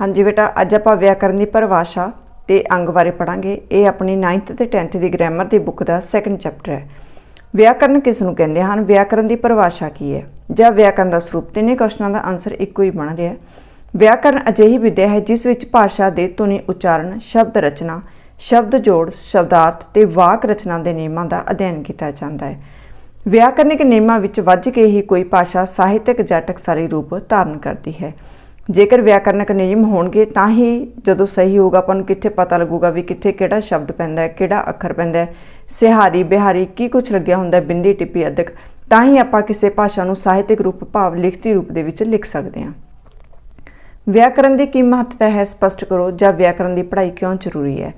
ਹਾਂਜੀ ਬੇਟਾ, ਅੱਜ ਆਪਾਂ ਵਿਆਕਰਨ ਦੀ ਪਰਿਭਾਸ਼ਾ ਤੇ ਅੰਗ ਬਾਰੇ ਪੜਾਂਗੇ ਇਹ ਆਪਣੀ 9th ਤੇ 10th ਦੀ ਗ੍ਰਾਮਰ ਦੀ ਬੁੱਕ ਦਾ ਸੈਕੰਡ ਚੈਪਟਰ ਹੈ। ਵਿਆਕਰਨ ਕਿਸ ਨੂੰ ਕਹਿੰਦੇ ਹਨ? ਵਿਆਕਰਨ ਦੀ ਪਰਿਭਾਸ਼ਾ ਕੀ ਹੈ? ਜਾਂ ਵਿਆਕਰਨ ਦਾ ਸਰੂਪ, ਤਿੰਨੇ ਕੁਐਸਚਨਾਂ ਦਾ ਆਨਸਰ ਇੱਕੋ ਹੀ ਬਣ ਰਿਹਾ ਹੈ। ਵਿਆਕਰਨ ਅਜਿਹੀ ਵਿਦਿਆ ਹੈ ਜਿਸ ਵਿੱਚ ਭਾਸ਼ਾ ਦੇ ਧੁਨੀ ਉਚਾਰਨ, ਸ਼ਬਦ ਰਚਨਾ, ਸ਼ਬਦ ਜੋੜ, ਸ਼ਬਦਾਰਥ ਤੇ ਵਾਕ ਰਚਨਾ ਦੇ ਨਿਯਮਾਂ ਦਾ ਅਧਿਐਨ ਕੀਤਾ ਜਾਂਦਾ ਹੈ। ਵਿਆਕਰਨਿਕ ਨਿਯਮਾਂ ਵਿੱਚ ਵੱਜ ਕੇ ਹੀ ਕੋਈ ਭਾਸ਼ਾ ਸਾਹਿਤਕ ਜਾਂ ਟਕਸਾਲੀ ਰੂਪ ਧਾਰਨ ਕਰਦੀ ਹੈ। ਜੇਕਰ ਵਿਆਕਰਨਕ ਨਿਯਮ ਹੋਣਗੇ, ਤਾਂ ਹੀ ਜਦੋਂ ਸਹੀ ਹੋਊਗਾ, ਆਪਾਂ ਨੂੰ ਕਿੱਥੇ ਪਤਾ ਲੱਗੂਗਾ ਵੀ ਕਿੱਥੇ ਕਿਹੜਾ ਸ਼ਬਦ ਪੈਂਦਾ ਹੈ, ਕਿਹੜਾ ਅੱਖਰ ਪੈਂਦਾ ਹੈ। ਸਿਹਾਰੀ, ਬਿਹਾਰੀ ਕੀ ਕੁਝ ਲੱਗਿਆ ਹੁੰਦਾ ਬਿੰਦੀ, ਟਿੱਪੀ ਅਦਕ ਤਾਂ ਹੀ ਆਪਾਂ ਕਿਸੇ ਭਾਸ਼ਾ ਨੂੰ ਸਾਹਿਤਿਕ ਰੂਪ, ਭਾਵ, ਲਿਖਤੀ ਰੂਪ ਦੇ ਵਿੱਚ ਲਿਖ ਸਕਦੇ ਹਾਂ। ਵਿਆਕਰਨ ਦੀ ਕੀ ਮਹੱਤਤਾ ਹੈ, ਸਪਸ਼ਟ ਕਰੋ, ਜਾਂ ਵਿਆਕਰਨ ਦੀ ਪੜ੍ਹਾਈ ਕਿਉਂ ਜ਼ਰੂਰੀ ਹੈ?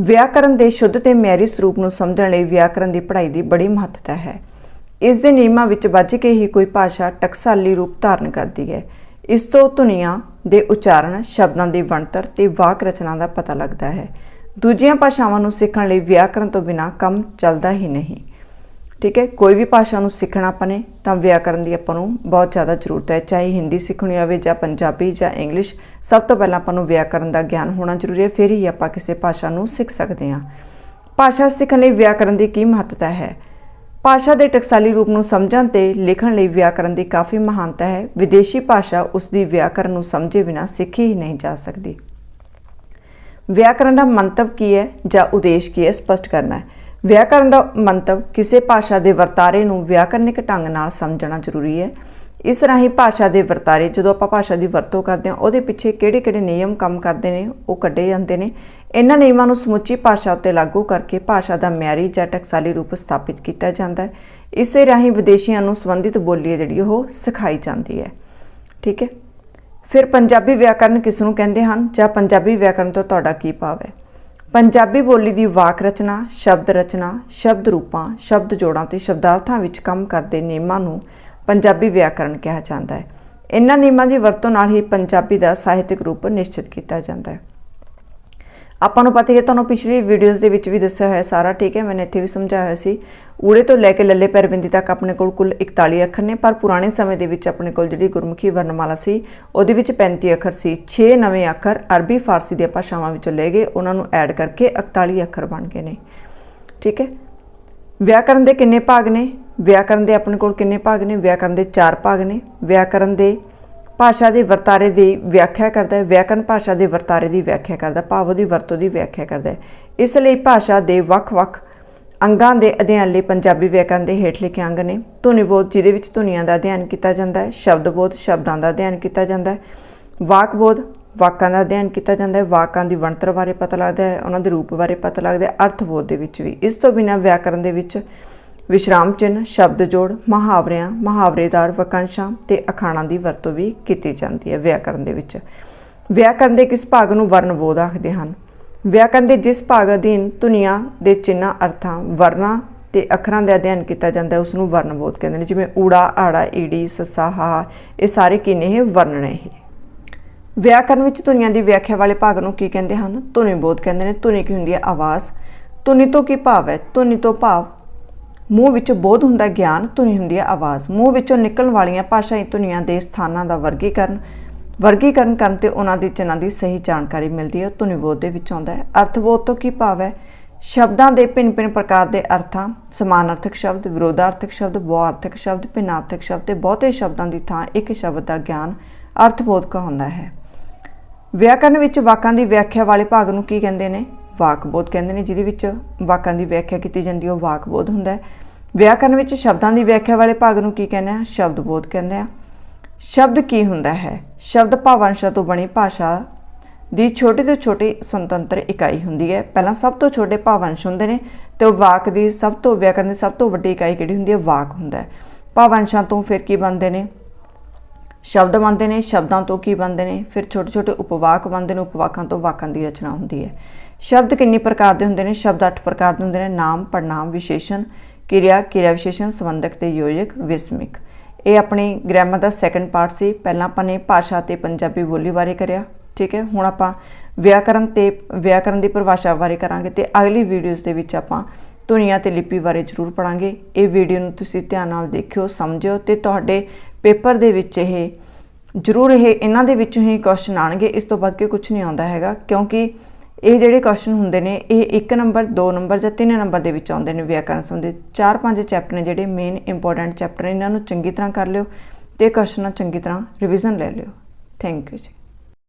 ਵਿਆਕਰਨ ਦੇ ਸ਼ੁੱਧ ਤੇ ਮਿਆਰੀ ਸਰੂਪ ਨੂੰ ਸਮਝਣ ਲਈ ਵਿਆਕਰਨ ਦੀ ਪੜ੍ਹਾਈ ਦੀ ਬੜੀ ਮਹੱਤਤਾ ਹੈ। ਇਸ ਦੇ ਨਿਯਮਾਂ ਵਿੱਚ ਵੱਜ ਕੇ ਹੀ ਕੋਈ ਭਾਸ਼ਾ ਟਕਸਾਲੀ ਰੂਪ ਧਾਰਨ ਕਰਦੀ ਹੈ। ਇਸ ਤੋਂ ਧੁਨੀਆਂ ਦੇ ਉਚਾਰਨ, ਸ਼ਬਦਾਂ ਦੀ ਬਣਤਰ ਤੇ ਵਾਕ ਰਚਨਾ ਦਾ ਪਤਾ ਲੱਗਦਾ ਹੈ। ਦੂਜੀਆਂ ਭਾਸ਼ਾਵਾਂ ਨੂੰ ਸਿੱਖਣ ਲਈ ਵਿਆਕਰਨ ਤੋਂ ਬਿਨਾਂ ਕੰਮ ਚੱਲਦਾ ਹੀ ਨਹੀਂ। ਠੀਕ ਹੈ, ਕੋਈ ਵੀ ਭਾਸ਼ਾ ਨੂੰ ਸਿੱਖਣਾ ਆਪਾਂ ਨੇ ਤਾਂ ਵਿਆਕਰਨ ਦੀ ਆਪਾਂ ਨੂੰ ਬਹੁਤ ਜ਼ਿਆਦਾ ਜ਼ਰੂਰਤ ਹੈ। ਚਾਹੇ ਹਿੰਦੀ ਸਿੱਖਣੀ ਹੋਵੇ ਜਾਂ ਪੰਜਾਬੀ ਜਾਂ ਇੰਗਲਿਸ਼, ਸਭ ਤੋਂ ਪਹਿਲਾਂ ਆਪਾਂ ਨੂੰ ਵਿਆਕਰਨ ਦਾ ਗਿਆਨ ਹੋਣਾ ਜ਼ਰੂਰੀ ਹੈ, ਫਿਰ ਹੀ ਆਪਾਂ ਕਿਸੇ ਭਾਸ਼ਾ ਨੂੰ ਸਿੱਖ ਸਕਦੇ ਹਾਂ। ਭਾਸ਼ਾ ਸਿੱਖਣ ਲਈ ਵਿਆਕਰਨ ਦੀ ਕੀ ਮਹੱਤਤਾ ਹੈ? ਭਾਸ਼ਾ ਦੇ ਟਕਸਾਲੀ ਰੂਪ ਨੂੰ ਸਮਝਣ ਤੇ ਲਿਖਣ ਲਈ ਵਿਆਕਰਨ ਦੀ ਕਾਫੀ ਮਹਾਨਤਾ ਹੈ। ਵਿਦੇਸ਼ੀ ਭਾਸ਼ਾ ਉਸ ਦੀ ਵਿਆਕਰਨ ਨੂੰ ਸਮਝੇ ਬਿਨਾ ਸਿੱਖੀ ਹੀ ਨਹੀਂ ਜਾ ਸਕਦੀ। ਵਿਆਕਰਨ ਦਾ ਮੰਤਵ ਕੀ ਹੈ ਜਾਂ ਉਦੇਸ਼ ਕੀ ਹੈ ਸਪਸ਼ਟ ਕਰਨਾ ਹੈ। ਵਿਆਕਰਨ ਦਾ ਮੰਤਵ ਕਿਸੇ ਭਾਸ਼ਾ ਦੇ ਵਰਤਾਰੇ ਨੂੰ ਵਿਆਕਰਨਿਕ ਢੰਗ ਨਾਲ ਸਮਝਣਾ ਜ਼ਰੂਰੀ ਹੈ। ਇਸ ਰਾਹੀਂ ਭਾਸ਼ਾ ਦੇ ਵਰਤਾਰੇ ਜਦੋਂ ਆਪਾਂ ਭਾਸ਼ਾ ਦੀ ਵਰਤੋਂ ਕਰਦੇ ਹਾਂ, ਉਹਦੇ ਪਿੱਛੇ ਕਿਹੜੇ-ਕਿਹੜੇ ਨਿਯਮ ਕੰਮ ਕਰਦੇ ਨੇ, ਉਹ ਕੱਢੇ ਜਾਂਦੇ ਨੇ। ਇਹਨਾਂ ਨਿਯਮਾਂ ਨੂੰ ਸਮੁੱਚੀ ਭਾਸ਼ਾ ਉੱਤੇ ਲਾਗੂ ਕਰਕੇ ਭਾਸ਼ਾ ਦਾ ਮਿਆਰੀ ਜਾਂ ਟਕਸਾਲੀ ਰੂਪ ਸਥਾਪਿਤ ਕੀਤਾ ਜਾਂਦਾ ਹੈ। ਇਸੇ ਰਾਹੀਂ ਵਿਦੇਸ਼ੀਆਂ ਨੂੰ ਸੰਬੰਧਿਤ ਬੋਲੀ ਹੈ ਜਿਹੜੀ ਉਹ ਸਿਖਾਈ ਜਾਂਦੀ ਹੈ। ਠੀਕ ਹੈ? ਫਿਰ ਪੰਜਾਬੀ ਵਿਆਕਰਨ ਕਿਸ ਨੂੰ ਕਹਿੰਦੇ ਹਨ ਜਾਂ ਪੰਜਾਬੀ ਵਿਆਕਰਨ ਤੋਂ ਤੁਹਾਡਾ ਕੀ ਭਾਵ ਹੈ? ਪੰਜਾਬੀ ਬੋਲੀ ਦੀ ਵਾਕ ਰਚਨਾ, ਸ਼ਬਦ ਰਚਨਾ, ਸ਼ਬਦ ਰੂਪਾਂ, ਸ਼ਬਦ ਜੋੜਾਂ ਤੇ ਸ਼ਬਦਾਰਥਾਂ ਵਿੱਚ ਕੰਮ ਕਰਦੇ ਨਿਯਮਾਂ ਨੂੰ ਪੰਜਾਬੀ ਵਿਆਕਰਨ ਕਿਹਾ ਜਾਂਦਾ ਹੈ। ਇਹਨਾਂ ਨਿਯਮਾਂ ਦੀ ਵਰਤੋਂ ਨਾਲ ਹੀ ਪੰਜਾਬੀ ਦਾ ਸਾਹਿਤਿਕ ਰੂਪ ਨਿਸ਼ਚਿਤ ਕੀਤਾ ਜਾਂਦਾ ਹੈ। ਆਪਾਂ ਨੂੰ ਪਤਾ ਹੀ ਹੈ, ਤੁਹਾਨੂੰ ਪਿਛਲੀ ਵੀਡੀਓਜ਼ ਦੇ ਵਿੱਚ ਵੀ ਦੱਸਿਆ ਹੋਇਆ ਸਾਰਾ, ਠੀਕ ਹੈ ਮੈंने ਇੱਥੇ ਵੀ ਸਮਝਾਇਆ ਹੋਇਆ ਸੀ। ਊੜੇ ਤੋਂ ਲੈ ਕੇ ਲੱਲੇ ਪੈਰ ਬਿੰਦੀ ਤੱਕ ਆਪਣੇ ਕੋਲ ਕੁੱਲ 41 ਅੱਖਰ ਨੇ, ਪਰ ਪੁਰਾਣੇ ਸਮੇਂ ਦੇ ਵਿੱਚ ਆਪਣੇ ਕੋਲ ਜਿਹੜੀ ਗੁਰਮੁਖੀ ਵਰਣਮਾਲਾ ਸੀ, ਉਹਦੇ ਵਿੱਚ 35 ਅੱਖਰ ਸੀ 6 ਨਵੇਂ ਅੱਖਰ ਅਰਬੀ ਫਾਰਸੀ ਦੀਆਂ ਭਾਸ਼ਾਵਾਂ ਵਿੱਚੋਂ ਲਏ ਗਏ, ਉਹਨਾਂ ਨੂੰ ਐਡ ਕਰਕੇ 41 ਅੱਖਰ ਬਣ ਗਏ ਨੇ। ਠੀਕ ਹੈ? ਵਿਆਕਰਨ ਦੇ ਕਿੰਨੇ ਭਾਗ ਨੇ? ਵਿਆਕਰਨ ਦੇ ਆਪਣੇ ਕੋਲ ਕਿੰਨੇ ਭਾਗ ਨੇ? ਵਿਆਕਰਨ ਦੇ 4 ਭਾਗ ਨੇ। ਵਿਆਕਰਨ ਦੇ ਭਾਸ਼ਾ ਦੇ ਵਰਤਾਰੇ ਦੀ ਵਿਆਖਿਆ ਕਰਦਾ ਹੈ, ਵਿਆਕਰਨ ਭਾਸ਼ਾ ਦੇ ਵਰਤਾਰੇ ਦੀ ਵਿਆਖਿਆ ਕਰਦਾ ਭਾਵ ਉਹਦੀ ਵਰਤੋਂ ਦੀ ਵਿਆਖਿਆ ਕਰਦਾ ਹੈ। ਇਸ ਲਈ ਭਾਸ਼ਾ ਦੇ ਵੱਖ-ਵੱਖ ਅੰਗਾਂ ਦੇ ਅਧਿਐਨ ਲਈ ਪੰਜਾਬੀ ਵਿਆਕਰਨ ਦੇ ਹੇਠ ਲਿਖੇ ਅੰਗ ਨੇ ਧੁਨੀ ਬੋਧ, ਜਿਹਦੇ ਵਿੱਚ ਧੁਨੀਆਂ ਦਾ ਅਧਿਐਨ ਕੀਤਾ ਜਾਂਦਾ ਹੈ, ਸ਼ਬਦ ਬੋਧ, ਸ਼ਬਦਾਂ ਦਾ ਅਧਿਐਨ ਕੀਤਾ ਜਾਂਦਾ ਹੈ, ਵਾਕ ਬੋਧ, ਵਾਕਾਂ ਦਾ ਅਧਿਐਨ ਕੀਤਾ ਜਾਂਦਾ ਹੈ, ਵਾਕਾਂ ਦੀ ਬਣਤਰ ਬਾਰੇ ਪਤਾ ਲੱਗਦਾ ਹੈ, ਉਹਨਾਂ ਦੇ ਰੂਪ ਬਾਰੇ ਪਤਾ ਲੱਗਦਾ ਹੈ, ਅਰਥ ਬੋਧ ਦੇ ਵਿੱਚ ਵੀ। ਇਸ ਤੋਂ ਬਿਨਾਂ ਵਿਆਕਰਨ ਦੇ ਵਿੱਚ ਵਿਸ਼ਰਾਮ ਚਿੰਨ੍ਹ ਸ਼ਬਦ ਜੋੜ ਮੁਹਾਵਰਿਆਂ, ਮੁਹਾਵਰੇਦਾਰ ਵਾਕਾਂਸ਼ਾਂ ਤੇ ਅਖਾਣਾਂ ਦੀ ਵਰਤੋਂ ਵੀ ਕੀਤੀ ਜਾਂਦੀ ਹੈ ਵਿਆਕਰਨ ਦੇ ਵਿੱਚ। ਵਿਆਕਰਨ ਦੇ ਕਿਸ ਭਾਗ ਨੂੰ ਵਰਨ ਬੋਧ ਆਖਦੇ ਹਨ। ਵਿਆਕਰਨ ਦੇ ਜਿਸ ਭਾਗ ਅਧੀਨ ਧੁਨੀਆਂ ਦੇ ਚਿੰਨਾਂ ਅਰਥਾਂ ਵਰਨਾਂ ਤੇ ਅੱਖਰਾਂ ਦਾ ਅਧਿਐਨ ਕੀਤਾ ਜਾਂਦਾ ਹੈ, ਉਸ ਨੂੰ ਵਰਨ ਬੋਧ ਕਹਿੰਦੇ ਨੇ, ਜਿਵੇਂ ਊੜਾ, ਆੜਾ, ਈੜੀ, ਸੱਸਾ, ਹਾ ਇਹ ਸਾਰੇ ਕੀ ਨੇ, ਇਹ ਵਰਣ ਨੇ ਇਹ। ਵਿਆਕਰਨ ਵਿੱਚ ਧੁਨੀਆਂ ਦੀ ਵਿਆਖਿਆ ਵਾਲੇ ਭਾਗ ਨੂੰ ਕੀ ਕਹਿੰਦੇ ਹਨ? ਧੁਨੀ ਬੋਧ ਕਹਿੰਦੇ ਨੇ, ਧੁਨੀ ਕੀ ਹੁੰਦੀ ਹੈ? ਆਵਾਜ਼। ਧੁਨੀ ਤੋਂ ਕੀ ਭਾਵ ਹੈ? ਧੁਨੀ ਤੋਂ ਭਾਵ ਮੂੰਹ ਵਿੱਚੋਂ ਬੋਧ ਹੁੰਦਾ, ਗਿਆਨ ਧੁਨੀ ਹੁੰਦੀ ਹੈ, ਆਵਾਜ਼। ਮੂੰਹ ਵਿੱਚੋਂ ਨਿਕਲਣ ਵਾਲੀਆਂ ਭਾਸ਼ਾਈ ਧੁਨੀਆਂ ਦੇ ਸਥਾਨਾਂ ਦਾ ਵਰਗੀਕਰਨ ਵਰਗੀਕਰਨ ਕਰਨ ਤੇ ਉਹਨਾਂ ਦੀ ਚਨਾਂ ਦੀ ਸਹੀ ਜਾਣਕਾਰੀ ਮਿਲਦੀ ਹੈ ਧੁਨੀ ਬੋਧ ਦੇ ਵਿੱਚ ਆਉਂਦਾ ਹੈ। ਅਰਥਬੋਧ ਤੋਂ ਕੀ ਭਾਵ ਹੈ? ਸ਼ਬਦਾਂ ਦੇ ਭਿੰਨ-ਭਿੰਨ ਪ੍ਰਕਾਰ ਦੇ ਅਰਥਾਂ, ਸਮਾਨਾਰਥਕ ਸ਼ਬਦ, ਵਿਰੋਧਾਰਥਕ ਸ਼ਬਦ, ਬਹੁਆਰਥਕ ਸ਼ਬਦ, ਭਿੰਨਾਰਥਕ ਸ਼ਬਦ ਤੇ ਬਹੁਤੇ ਸ਼ਬਦਾਂ ਦੀ ਥਾਂ ਇੱਕ ਸ਼ਬਦ ਦਾ ਗਿਆਨ ਅਰਥਬੋਧ ਕਹਾਉਂਦਾ ਹੈ। ਵਿਆਕਰਨ ਵਿੱਚ ਵਾਕਾਂ ਦੀ ਵਿਆਖਿਆ ਵਾਲੇ ਭਾਗ ਨੂੰ ਕੀ ਕਹਿੰਦੇ ਨੇ? ਵਾਕਬੋਧ ਕਹਿੰਦੇ ਨੇ, ਜਿਹਦੇ ਵਿੱਚ ਵਾਕਾਂ ਦੀ ਵਿਆਖਿਆ ਕੀਤੀ ਜਾਂਦੀ ਹੈ ਉਹ ਵਾਕਬੋਧ ਹੁੰਦਾ ਹੈ। ਵਿਆਕਰਨ ਵਿੱਚ ਸ਼ਬਦਾਂ ਦੀ ਵਿਆਖਿਆ ਵਾਲੇ ਭਾਗ ਨੂੰ ਕੀ ਕਹਿੰਦੇ ਆ? ਸ਼ਬਦਬੋਧ ਕਹਿੰਦੇ ਆ। ਸ਼ਬਦ ਕੀ ਹੁੰਦਾ ਹੈ? ਸ਼ਬਦ ਭਾਵੰਸ਼ਾਂ ਤੋਂ ਬਣੀ ਭਾਸ਼ਾ ਦੀ ਛੋਟੀ ਤੋਂ ਛੋਟੀ ਸੁਤੰਤਰ ਇਕਾਈ ਹੁੰਦੀ ਹੈ। ਪਹਿਲਾਂ ਸਭ ਤੋਂ ਛੋਟੇ ਭਾਵੰਸ਼ ਹੁੰਦੇ ਨੇ ਤੇ ਉਹ ਵਾਕ ਦੀ ਸਭ ਤੋਂ, ਵਿਆਕਰਨ ਦੀ ਸਭ ਤੋਂ ਵੱਡੀ ਇਕਾਈ ਕਿਹੜੀ ਹੁੰਦੀ ਹੈ? ਵਾਕ ਹੁੰਦਾ ਹੈ। ਭਾਵੰਸ਼ਾਂ ਤੋਂ ਫਿਰ ਕੀ ਬਣਦੇ ਨੇ? ਸ਼ਬਦ ਬਣਦੇ ਨੇ, ਸ਼ਬਦਾਂ ਤੋਂ ਕੀ ਬਣਦੇ ਨੇ? ਫਿਰ ਛੋਟੇ ਛੋਟੇ ਉਪਵਾਕ ਬਣਦੇ ਨੇ, ਉਪਵਾਕਾਂ ਤੋਂ ਵਾਕਾਂ ਦੀ ਰਚਨਾ ਹੁੰਦੀ ਹੈ। ਸ਼ਬਦ ਕਿੰਨੀ ਪ੍ਰਕਾਰ ਦੇ ਹੁੰਦੇ ਨੇ? ਸ਼ਬਦ 8 ਪ੍ਰਕਾਰ ਦੇ ਹੁੰਦੇ ਨੇ। ਨਾਮ, ਪੜਨਾਮ, ਵਿਸ਼ੇਸ਼ਣ, ਕਿਰਿਆ ਕਿਰਿਆ ਵਿਸ਼ੇਸ਼ਣ, ਸੰਬੰਧਕ ਤੇ ਯੋਜਕ, ਵਿਸਮਿਕ। ਇਹ ਆਪਣੀ ਗ੍ਰਾਮਰ ਦਾ ਸੈਕੰਡ ਪਾਰਟ ਸੀ। ਪਹਿਲਾਂ ਆਪਾਂ ਨੇ ਭਾਸ਼ਾ ਤੇ ਪੰਜਾਬੀ ਬੋਲੀ ਬਾਰੇ ਕਰਿਆ, ਠੀਕ ਹੈ? ਹੁਣ ਆਪਾਂ ਵਿਆਕਰਨ ਤੇ ਵਿਆਕਰਨ ਦੀ ਪਰਿਭਾਸ਼ਾ ਬਾਰੇ ਕਰਾਂਗੇ ਤੇ ਅਗਲੀ ਵੀਡੀਓਜ਼ ਦੇ ਵਿੱਚ ਆਪਾਂ ਧੁਨੀਆਂ ਤੇ ਲਿਪੀ ਬਾਰੇ ਜ਼ਰੂਰ ਪੜਾਂਗੇ ਇਹ ਵੀਡੀਓ ਨੂੰ ਤੁਸੀਂ ਧਿਆਨ ਨਾਲ ਦੇਖਿਓ, ਸਮਝਿਓ ਤੇ ਤੁਹਾਡੇ ਪੇਪਰ ਦੇ ਵਿੱਚ ਇਹ, ਜ਼ਰੂਰ ਇਹ ਇਹਨਾਂ ਦੇ ਵਿੱਚੋਂ ਹੀ ਕੁਐਸਚਨ ਆਣਗੇ ਇਸ ਤੋਂ ਵੱਧ ਕੇ ਕੁਝ ਨਹੀਂ ਆਉਂਦਾ ਹੈਗਾ, ਕਿਉਂਕਿ ਇਹ ਜਿਹੜੇ ਕੁਐਸਚਨ ਹੁੰਦੇ ਨੇ, ਇਹ 1 ਨੰਬਰ 2 ਨੰਬਰ ਜਾਂ 3 ਨੰਬਰ ਦੇ ਵਿੱਚ ਆਉਂਦੇ ਨੇ ਵਿਆਕਰਨ ਸੰਬੰਧੀ। 4-5 ਚੈਪਟਰ ਨੇ ਜਿਹੜੇ ਮੇਨ ਇੰਪੋਰਟੈਂਟ ਚੈਪਟਰ ਇਹਨਾਂ ਨੂੰ ਚੰਗੀ ਤਰ੍ਹਾਂ ਕਰ ਲਿਓ ਤੇ ਕੁਐਸਚਨਾਂ ਚੰਗੀ ਤਰ੍ਹਾਂ ਰਿਵੀਜ਼ਨ ਲੈ ਲਿਓ। ਥੈਂਕ ਯੂ ਜੀ।